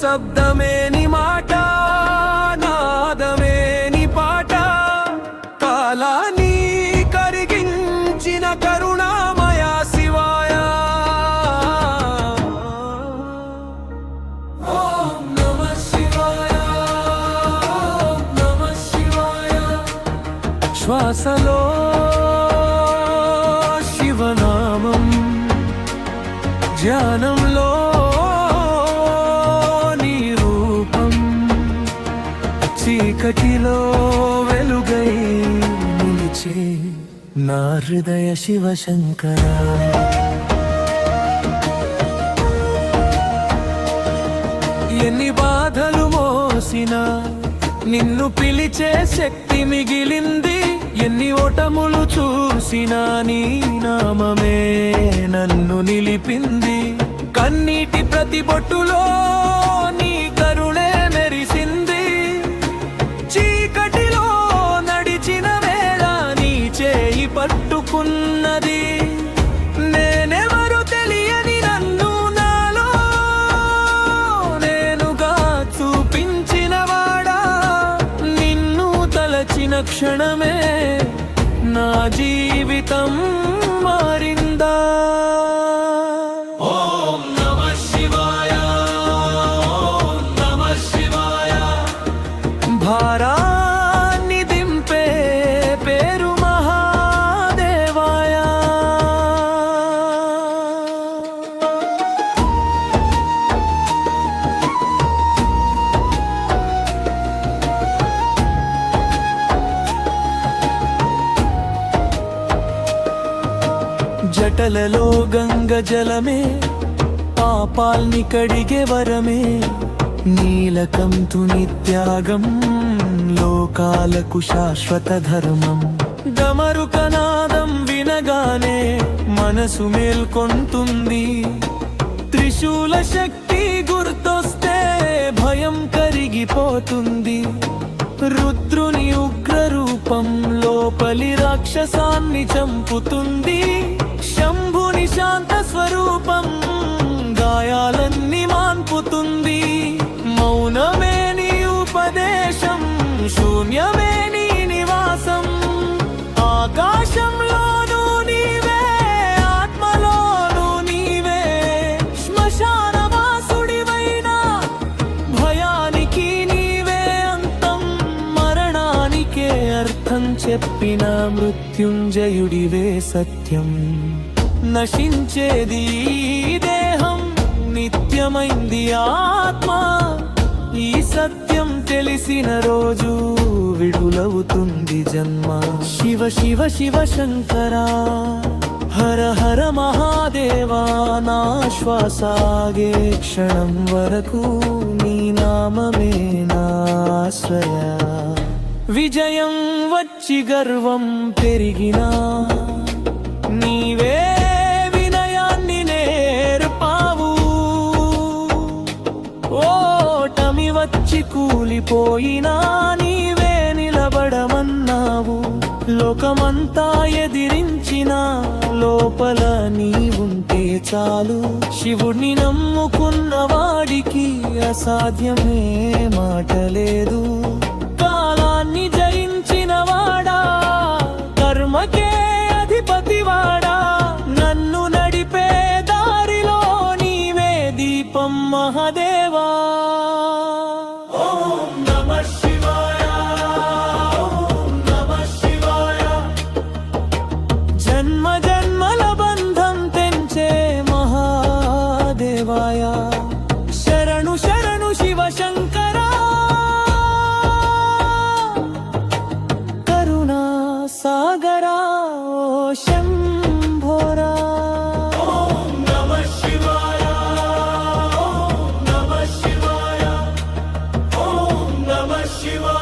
శబ్దమేని మాట నాదమేని పాట. కాలాన్ని కరిగించిన కరుణామయ శివాయ. ఓం నమ శివాయ ఓం నమ శివాయ. శ్వాసలో శివనామం ధ్యానంలో నా హృదయ శివశంకర. ఎన్ని బాధలు మోసినా నిన్ను పిలిచే శక్తి మిగిలింది. ఎన్ని ఓటములు చూసినా నీ నామమే నన్ను నిలిపింది. కన్నీటి ప్రతి బొట్టులో ఉన్నది. నేనెవరు తెలియని నన్ను నాలో. నేనుగా చూపించిన వాడా. నిన్ను తలచిన క్షణమే నా జీవితం మారి జటలలో గంగ జలమే పాపాల్ని కడిగే వరమే. నీలకంతు నిత్యాగం లోకాలకు శాశ్వత ధర్మం. డమరుకనాదం వినగానే మనసు మేల్కొంటుంది. త్రిశూల శక్తి గుర్తొస్తే భయం కరిగిపోతుంది. రుద్రుని ఉగ్ర రూపం లోపలి రాక్షసాన్ని చంపుతుంది. శంభుని శాంత స్వరూపం గాయాలన్నీ మాన్పుతుంది. మౌనమే నీ ఉపదేశం శూన్యమే నీ నివాసం. ఆకాశంలోనూ నీవే ఆత్మలోనూ నీవే. శ్మశానవాసుడివైనా భయానికి నీవే అంతం మరణానికే అర్థం చెప్పిన మృత్యుంజయుడివే సత్యం. నశించేది దేహం నిత్యమైంది ఆత్మ. ఈ సత్యం తెలిసిన రోజు విడులవుతుంది జన్మ. శివ శివ శివ శంకరా హర హర మహాదేవా నా శ్వాసాగే క్షణం వరకు నీ నామమే నాశ్రయ విజయం వచ్చి గర్వం పెరిగినా కూలిపోయినా నీవే నిలబడమన్నావు. లోకమంతా ఎదిరించిన లోపల నీవుంటే చాలు. శివుణ్ణి నమ్ముకున్న వాడికి అసాధ్యమే మాట లేదు शरणु शरणु शिवशङ्करा करुणा सागरा शम्भोरा ॐ शिवाय